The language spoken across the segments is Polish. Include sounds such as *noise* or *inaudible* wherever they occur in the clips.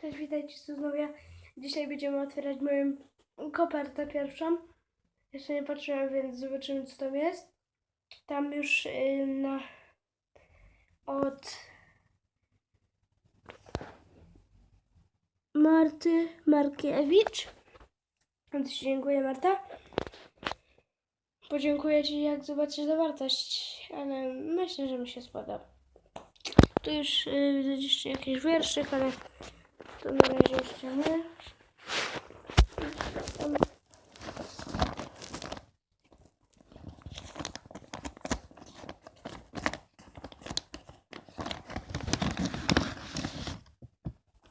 Cześć, witajcie tu znowu ja. Dzisiaj będziemy otwierać moją kopertę pierwszą. Jeszcze nie patrzyłem, więc zobaczymy co tam jest. Tam już y, na od Marty Markiewicz. Więc dziękuję Marta. Podziękuję Ci jak zobaczysz zawartość, ale myślę, że mi się spodoba. Tu już y, widzę jeszcze ale to na razie jeszcze nie.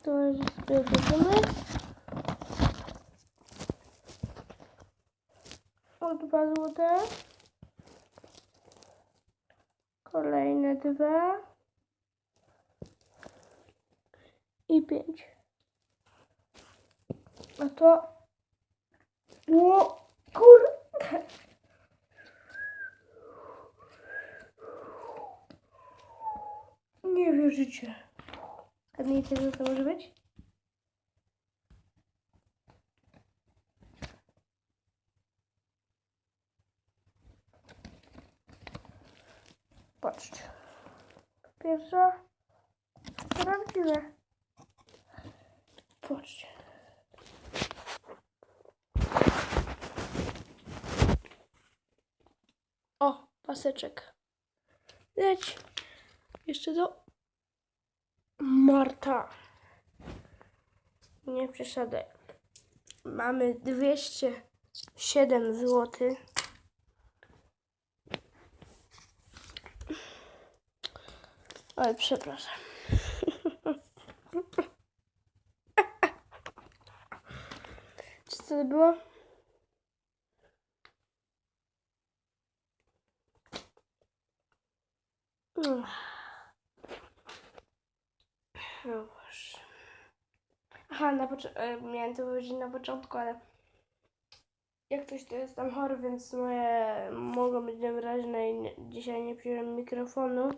To jest zbierzemy. O, dwa złote. Kolejne dwa. i pięć. No to... O, kurde. Nie wierzycie. A wiecie, co to może być? Patrzcie. Pierwsza. Prawdziwe. Patrzcie. Paseczek. Leć. Jeszcze do Marta. Nie przesadzaj. Mamy 207 zł. Oj, przepraszam. *laughs* Czy to było? No Boże. Aha, na e, miałem to powiedzieć na początku, ale jak ktoś to jest tam chory, więc moje mogą być niewyraźne i nie, dzisiaj nie przyjąłem mikrofonu,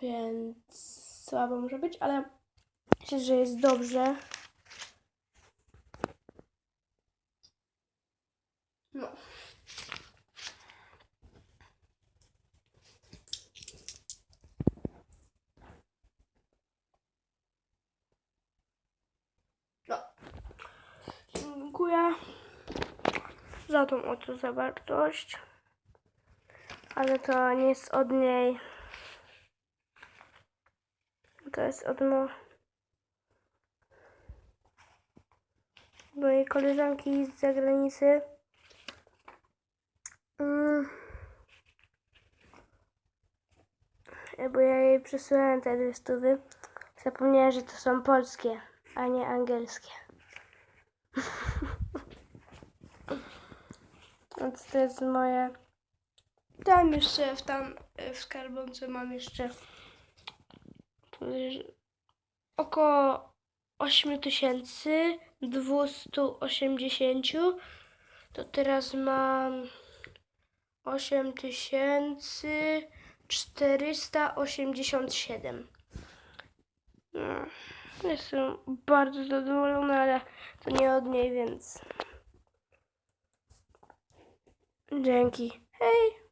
więc słabo może być, ale myślę, że jest dobrze. No. No. Dziękuję za tą oto zawartość. Ale to nie jest od niej. To jest od mo... mojej koleżanki z zagranicy. Mm. Bo ja jej przysłałem te dwie. Zapomniałem, że to są polskie, a nie angielskie. *laughs* Więc to jest moje. Tam jeszcze w tam e, w skarbonce mam jeszcze około 8280. To teraz mam 8487. No, jestem bardzo zadowolona, ale to nie od niej, więc dzięki. Hej!